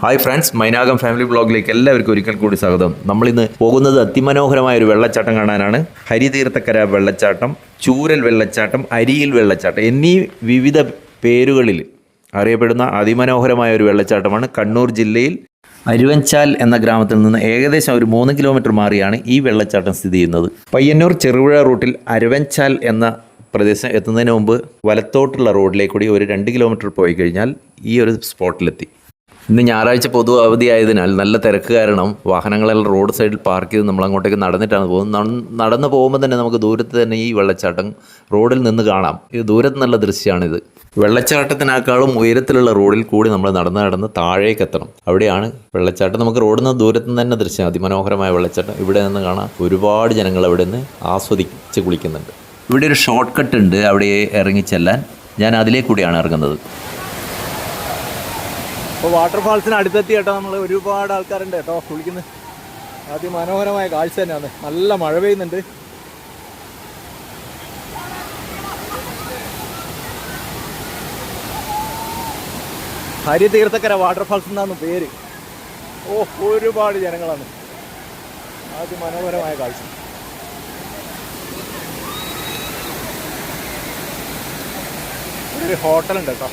Hi friends Mainakam family ബ്ലോഗിലേക്ക് എല്ലാവർക്കും ഒരിക്കൽ കൂടി സ്വാഗതം. നമ്മളിന്ന് പോകുന്നത് അതിമനോഹരമായ ഒരു വെള്ളച്ചാട്ടം കാണാനാണ്. ഹരിതീർത്ഥക്കര വെള്ളച്ചാട്ടം ചൂരൽ വെള്ളച്ചാട്ടം അരിയിൽ വെള്ളച്ചാട്ടം എന്നീ വിവിധ പേരുകളിൽ അറിയപ്പെടുന്ന അതിമനോഹരമായ ഒരു വെള്ളച്ചാട്ടമാണ് കണ്ണൂർ ജില്ലയിൽ അരുവഞ്ചാൽ എന്ന ഗ്രാമത്തിൽ നിന്ന് ഏകദേശം ഒരു മൂന്ന് കിലോമീറ്റർ മാറിയാണ് ഈ വെള്ളച്ചാട്ടം സ്ഥിതി ചെയ്യുന്നത്. പയ്യന്നൂർ ചെറുപുഴ റൂട്ടിൽ അരുവഞ്ചാൽ എന്ന പ്രദേശം എത്തുന്നതിന് മുമ്പ് വലത്തോട്ടുള്ള റോഡിലേക്കൂടി ഒരു രണ്ട് കിലോമീറ്റർ പോയി കഴിഞ്ഞാൽ ഈ ഒരു സ്പോട്ടിലെത്തി. ഇന്ന് ഞായറാഴ്ച പൊതു അവധിയായതിനാൽ നല്ല തിരക്ക് കാരണം വാഹനങ്ങളെല്ലാം റോഡ് സൈഡിൽ പാർക്ക് ചെയ്ത് നമ്മൾ അങ്ങോട്ടേക്ക് നടന്നിട്ടാണ് പോകുന്നത്. നടന്ന് പോകുമ്പോൾ തന്നെ നമുക്ക് ദൂരത്ത് തന്നെ ഈ വെള്ളച്ചാട്ടം റോഡിൽ നിന്ന് കാണാം. ഇത് ദൂരത്ത് നല്ല ദൃശ്യമാണിത്. വെള്ളച്ചാട്ടത്തിനേക്കാളും ഉയരത്തിലുള്ള റോഡിൽ കൂടി നമ്മൾ നടന്ന് നടന്ന് താഴേക്ക് എത്തണം. അവിടെയാണ് വെള്ളച്ചാട്ടം. നമുക്ക് റോഡിൽ നിന്ന് ദൂരത്ത് നിന്ന് തന്നെ ദൃശ്യം അതിമനോഹരമായ വെള്ളച്ചാട്ടം. ഇവിടെ നിന്ന് കാണാം ഒരുപാട് ജനങ്ങൾ അവിടെ നിന്ന് ആസ്വദിച്ച് കുളിക്കുന്നുണ്ട്. ഇവിടെ ഒരു ഷോർട്ട് കട്ട് ഉണ്ട്. അവിടെ ഇറങ്ങിച്ചെല്ലാൻ ഞാൻ അതിലേ കൂടിയാണ് ഇറങ്ങുന്നത്. ഇപ്പോൾ വാട്ടർഫാൾസിന് അടുത്തെത്തി കേട്ടോ നമ്മൾ ഒരുപാട് ആൾക്കാരുണ്ട് കേട്ടോ കുളിക്കുന്നത് അതിമനോഹരമായ കാഴ്ച തന്നെയാണ്. നല്ല മഴ പെയ്യുന്നുണ്ട്. ഹരിതീർത്ഥക്കര വാട്ടർഫാൾസ് എന്നാണ് പേര്. ഓ ഒരുപാട് ജനങ്ങളാണ്. അതിമനോഹരമായ കാഴ്ച. ഒരു ഹോട്ടലുണ്ട് കേട്ടോ.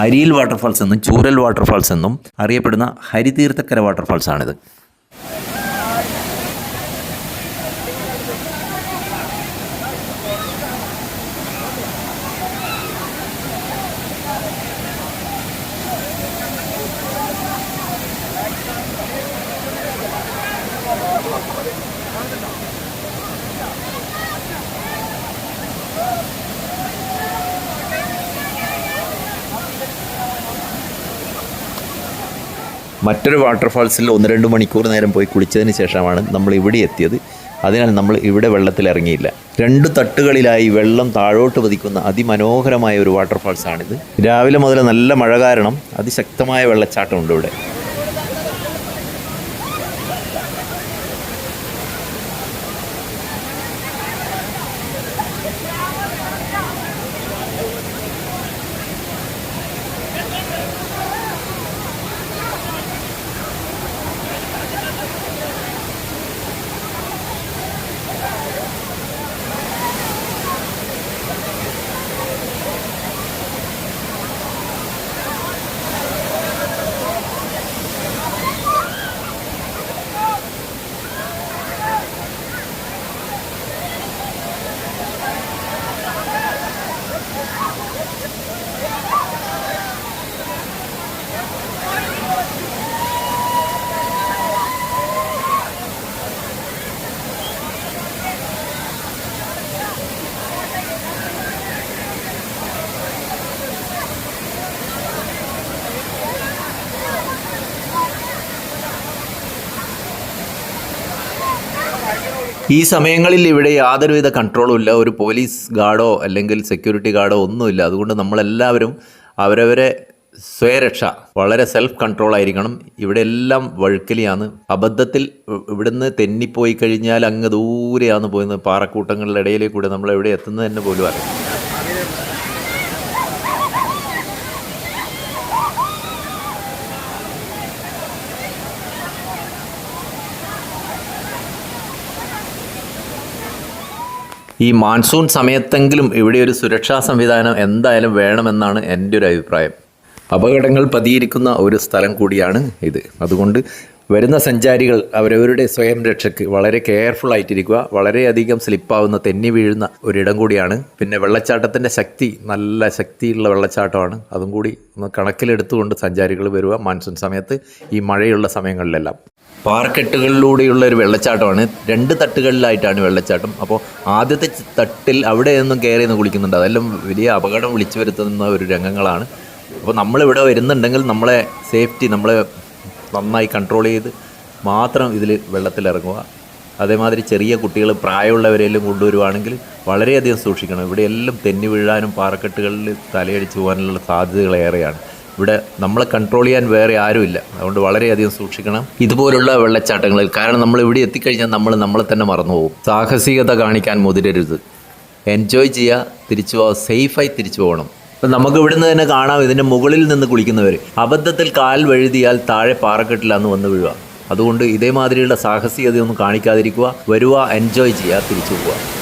അരിയിൽ വാട്ടർഫാൾസ് എന്നും ചൂരൽ വാട്ടർഫാൾസ് എന്നും അറിയപ്പെടുന്ന ഹരിതീർത്ഥക്കര വാട്ടർഫാൾസ് ആണിത്. മറ്റൊരു വാട്ടർഫാൾസിൽ ഒന്ന് രണ്ട് മണിക്കൂർ നേരം പോയി കുളിച്ചതിന് ശേഷമാണ് നമ്മൾ ഇവിടെ എത്തിയത്. അതിനാൽ നമ്മൾ ഇവിടെ വെള്ളത്തിൽ ഇറങ്ങിയില്ല. രണ്ട് തട്ടുകളിലായി വെള്ളം താഴോട്ട് പതിക്കുന്ന അതിമനോഹരമായ ഒരു വാട്ടർഫാൾസ് ആണിത് രാവിലെ മുതൽ നല്ല മഴ കാരണം അതിശക്തമായ വെള്ളച്ചാട്ടമുണ്ട് ഇവിടെ. ഈ സമയങ്ങളിൽ ഇവിടെ യാതൊരുവിധ കൺട്രോളും ഇല്ല. ഒരു പോലീസ് ഗാർഡോ അല്ലെങ്കിൽ സെക്യൂരിറ്റി ഗാർഡോ ഒന്നുമില്ല അതുകൊണ്ട് നമ്മളെല്ലാവരും അവരവരെ സ്വയരക്ഷ വളരെ സെൽഫ് കൺട്രോൾ ആയിരിക്കണം. ഇവിടെ എല്ലാം വഴുക്കലിയാണ്. അബദ്ധത്തിൽ ഇവിടുന്ന് തെന്നിപ്പോയി കഴിഞ്ഞാൽ അങ്ങ് ദൂരെയാണ് പോയിരുന്നത് പാറക്കൂട്ടങ്ങളുടെ ഇടയിലേക്ക് കൂടെ നമ്മൾ എവിടെ എത്തുന്നത് തന്നെ പോലും അറിയാം ഈ മാൺസൂൺ സമയത്തെങ്കിലും ഇവിടെ ഒരു സുരക്ഷാ സംവിധാനം എന്തായാലും വേണമെന്നാണ് എന്റെ ഒരു അഭിപ്രായം. അപകടങ്ങൾ പതിയിരിക്കുന്ന ഒരു സ്ഥലം കൂടിയാണ് ഇത്. അതുകൊണ്ട് വരുന്ന സഞ്ചാരികൾ അവരവരുടെ സ്വയം രക്ഷയ്ക്ക് വളരെ കെയർഫുൾ ആയിട്ടിരിക്കുക. വളരെയധികം സ്ലിപ്പാവുന്ന തെന്നി വീഴുന്ന ഒരിടം കൂടിയാണ്. പിന്നെ വെള്ളച്ചാട്ടത്തിന്റെ ശക്തി നല്ല ശക്തിയുള്ള വെള്ളച്ചാട്ടമാണ്. അതും കൂടി ഒന്ന് കണക്കിലെടുത്തുകൊണ്ട് സഞ്ചാരികൾ വരിക മാൺസൂൺ സമയത്ത് ഈ മഴയുള്ള സമയങ്ങളിലെല്ലാം. പാർക്കെട്ടുകളിലൂടെയുള്ള ഒരു വെള്ളച്ചാട്ടമാണ്. രണ്ട് തട്ടുകളിലായിട്ടാണ് വെള്ളച്ചാട്ടം. അപ്പോൾ ആദ്യത്തെ തട്ടിൽ അവിടെ നിന്നും കയറി നിന്ന് കുളിക്കുന്നുണ്ട്. അതെല്ലാം വലിയ അപകടം വിളിച്ചു വരുത്തുന്ന ഒരു രംഗങ്ങളാണ്. അപ്പോൾ നമ്മളിവിടെ വരുന്നുണ്ടെങ്കിൽ നമ്മളെ സേഫ്റ്റി നമ്മളെ നന്നായി കൺട്രോൾ ചെയ്ത് മാത്രം ഇതിൽ വെള്ളത്തിലിറങ്ങുക. അതേമാതിരി ചെറിയ കുട്ടികൾ പ്രായമുള്ളവരെല്ലാം കൊണ്ടുവരുവാണെങ്കിൽ വളരെയധികം സൂക്ഷിക്കണം. ഇവിടെ എല്ലാം തെന്നി വീഴാനും പാറക്കെട്ടുകളിൽ തലയടിച്ച് പോകാനുള്ള സാധ്യതകൾ ഏറെയാണ്. ഇവിടെ നമ്മളെ കൺട്രോൾ ചെയ്യാൻ വേറെ ആരുമില്ല. അതുകൊണ്ട് വളരെയധികം സൂക്ഷിക്കണം. ഇതുപോലുള്ള വെള്ളച്ചാട്ടങ്ങളിൽ കാരണം നമ്മൾ ഇവിടെ എത്തിക്കഴിഞ്ഞാൽ നമ്മൾ നമ്മളെ തന്നെ മറന്നു പോകും. സാഹസികത കാണിക്കാൻ മുതിരരുത്. എൻജോയ് ചെയ്യുക. തിരിച്ചു പോകാം സേഫായി തിരിച്ചു പോകണം. ഇപ്പം നമുക്ക് ഇവിടുന്ന് തന്നെ കാണാം ഇതിന്റെ മുകളിൽ നിന്ന് കുളിക്കുന്നവർ. അബദ്ധത്തിൽ കാൽ വഴുതിയാൽ താഴെ പാറക്കെട്ടിലാന്ന് വന്ന് വീഴുക. അതുകൊണ്ട് ഇതേമാതിരിയുള്ള സാഹസികതയൊന്നും കാണിക്കാതിരിക്കുക വരുക എൻജോയ് ചെയ്യുക തിരിച്ചു പോവുക.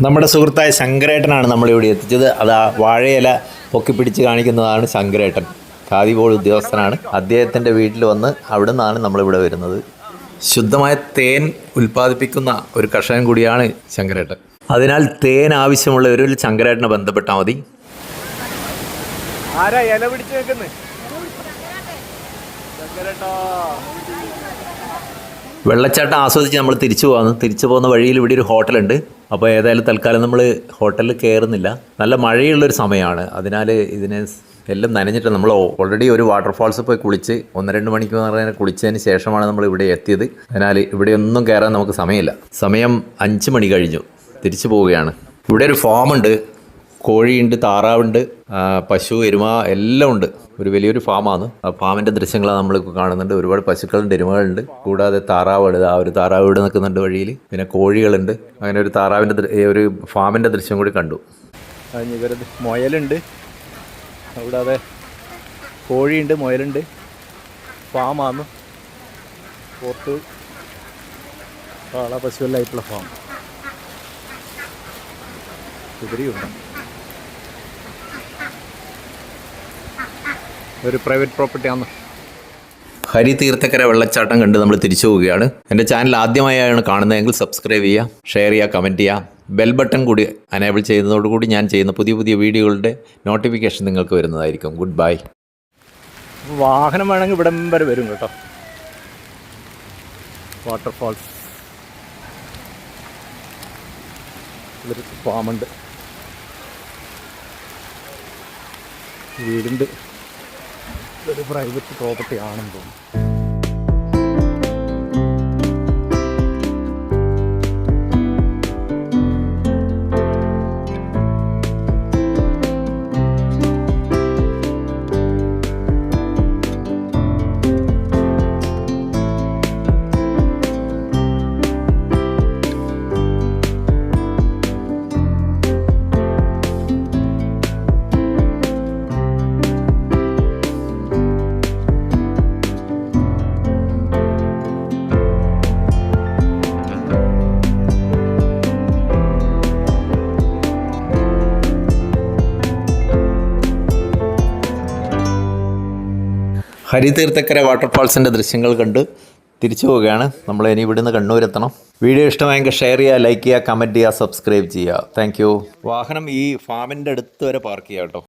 നമ്മുടെ സുഹൃത്തായ ശങ്കരേട്ടനാണ് നമ്മളിവിടെ എത്തിച്ചത്. അത് ആ വാഴയില പൊക്കി പിടിച്ച് കാണിക്കുന്നതാണ് ശങ്കരേട്ടൻ. ഖാദി ബോർഡ് ഉദ്യോഗസ്ഥനാണ്. അദ്ദേഹത്തിന്റെ വീട്ടിൽ വന്ന് അവിടെ നിന്നാണ് നമ്മളിവിടെ വരുന്നത്. ശുദ്ധമായ തേൻ ഉൽപ്പാദിപ്പിക്കുന്ന ഒരു കർഷകൻ കൂടിയാണ് ശങ്കരേട്ടൻ. അതിനാൽ തേൻ ആവശ്യമുള്ള ഒരു ശങ്കരേട്ടനെ ബന്ധപ്പെട്ടാൽ മതി. ആരാ ഇല പിടിച്ചു വെക്കുന്നത്. വെള്ളച്ചാട്ടം ആസ്വദിച്ച് നമ്മൾ തിരിച്ചു പോകുന്നു തിരിച്ചു പോകുന്ന വഴിയിൽ ഇവിടെ ഒരു ഹോട്ടലുണ്ട്. അപ്പോൾ ഏതായാലും തൽക്കാലം നമ്മൾ ഹോട്ടലിൽ കയറുന്നില്ല. നല്ല മഴയുള്ളൊരു സമയമാണ്. അതിനാൽ ഇതിനെ എല്ലാം നനഞ്ഞിട്ട് നമ്മൾ ഓൾറെഡി ഒരു വാട്ടർഫാൾസ് പോയി കുളിച്ച് ഒന്ന് രണ്ട് മണിക്കൂർ പറഞ്ഞാൽ കുളിച്ചതിന് ശേഷമാണ് നമ്മൾ ഇവിടെ എത്തിയത്. അതിനാൽ ഇവിടെ ഒന്നും കയറാൻ നമുക്ക് സമയമില്ല. സമയം അഞ്ച് മണി കഴിഞ്ഞു. തിരിച്ചു പോവുകയാണ്. ഇവിടെ ഒരു ഫാമുണ്ട് കോഴിയുണ്ട് താറാവുണ്ട് പശു എരുമ എല്ലാം ഉണ്ട്. ഒരു വലിയൊരു ഫാമാണ്. ആ ഫാമിന്റെ ദൃശ്യങ്ങളാണ് നമ്മൾ കാണുന്നുണ്ട്. ഒരുപാട് പശുക്കളുണ്ട് എരുമകളുണ്ട്. കൂടാതെ താറാവുണ്ട് ആ ഒരു താറാവ് ഇവിടെ നിൽക്കുന്നുണ്ട് വഴിയിൽ. പിന്നെ കോഴികളുണ്ട്. അങ്ങനെ ഒരു താറാവിന്റെ ഒരു ഫാമിന്റെ ദൃശ്യം കൂടി കണ്ടു. ഇവരത് മുയലുണ്ട്. കൂടാതെ കോഴിയുണ്ട് മുയലുണ്ട്. ഫാമാണ്. പോത്ത് കാള പശുവെല്ലായിട്ടുള്ള ഫാം. കുതിരയുണ്ട്. ഒരു പ്രൈവറ്റ് പ്രോപ്പർട്ടിയാണ് ഹരി തീർത്ഥക്കര വെള്ളച്ചാട്ടം കണ്ട് നമ്മൾ തിരിച്ചു പോവുകയാണ്. എന്റെ ചാനൽ ആദ്യമായാണ് കാണുന്നതെങ്കിൽ സബ്സ്ക്രൈബ് ചെയ്യുക ഷെയർ ചെയ്യുക കമന്റ് ചെയ്യുക. ബെൽ ബട്ടൺ കൂടി അനേബിൾ ചെയ്യുന്നതോടുകൂടി ഞാൻ ചെയ്യുന്ന പുതിയ പുതിയ വീഡിയോകളുടെ നോട്ടിഫിക്കേഷൻ നിങ്ങൾക്ക് വരുന്നതായിരിക്കും. ഗുഡ് ബൈ വാഹനം വേണമെങ്കിൽ ഇവിടം വരെ വരും കേട്ടോ. വാട്ടർഫാൾസ് ഇതൊരു ഫാമുണ്ട് വീടുണ്ട്. ഇതൊരു പ്രൈവറ്റ് പ്രോപ്പർട്ടി ആണെന്ന് തോന്നുന്നു. ഹരിതീർത്ഥക്കര വാട്ടർഫാൾസിന്റെ ദൃശ്യങ്ങൾ കണ്ട് തിരിച്ചു പോവുകയാണ്. നമ്മൾ ഇനി ഇവിടുന്ന് കണ്ണൂരെത്തണം. വീഡിയോ ഇഷ്ടമായെങ്കിൽ ഷെയർ ചെയ്യുക ലൈക്ക് ചെയ്യുക കമന്റ് ചെയ്യുക സബ്സ്ക്രൈബ് ചെയ്യുക. താങ്ക് വാഹനം ഈ ഫാമിന്റെ അടുത്ത് വരെ പാർക്ക് ചെയ്യാം കേട്ടോ.